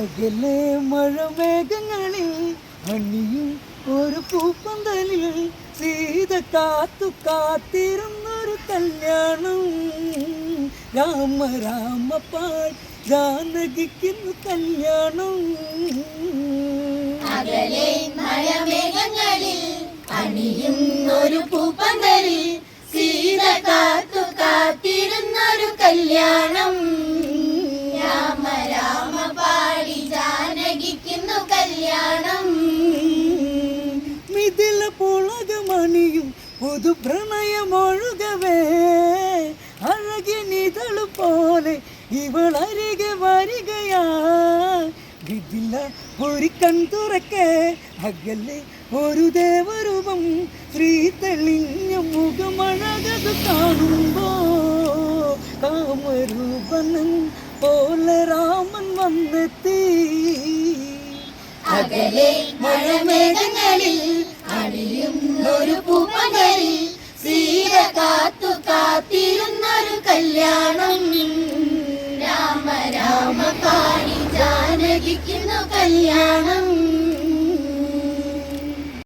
അകലെ മഴമേഘങ്ങളിൽ അണിയും ഒരു പൂപ്പന്തലിൽ സീത കാത്തു കാത്തിരുന്നൊരു കല്യാണം. രാമ രാമ പാൽ ജാനകിക്കുന്നു കല്യാണം. അകലെ മഴമേഘങ്ങളിൽ അണിയുന്നൊരു പൂപ്പന്തലിൽ സീത കാത്തു കാത്തിരുന്നൊരു കല്യാണം. മിഥില പുളകമണിയും പുതു പ്രണയമൊഴുകവേ അഴകിനിതൾ പോലെ ഇവൾ അരികെ വരികയാ. വിധില ഒരു കൺ തുറക്കെ. അകലെ ഒരു ദേവരൂപം ശ്രീ തെളിഞ്ഞ മുഖമഴകത് കാണുമ്പോ കാമരൂപനൻ പോലെ രാമൻ വന്നെത്തി. അകലെ മഴമേഘങ്ങളിൽ കല്യാണം രാമ രാമ പാടി ജാനകിക്കുന്നു കല്യാണം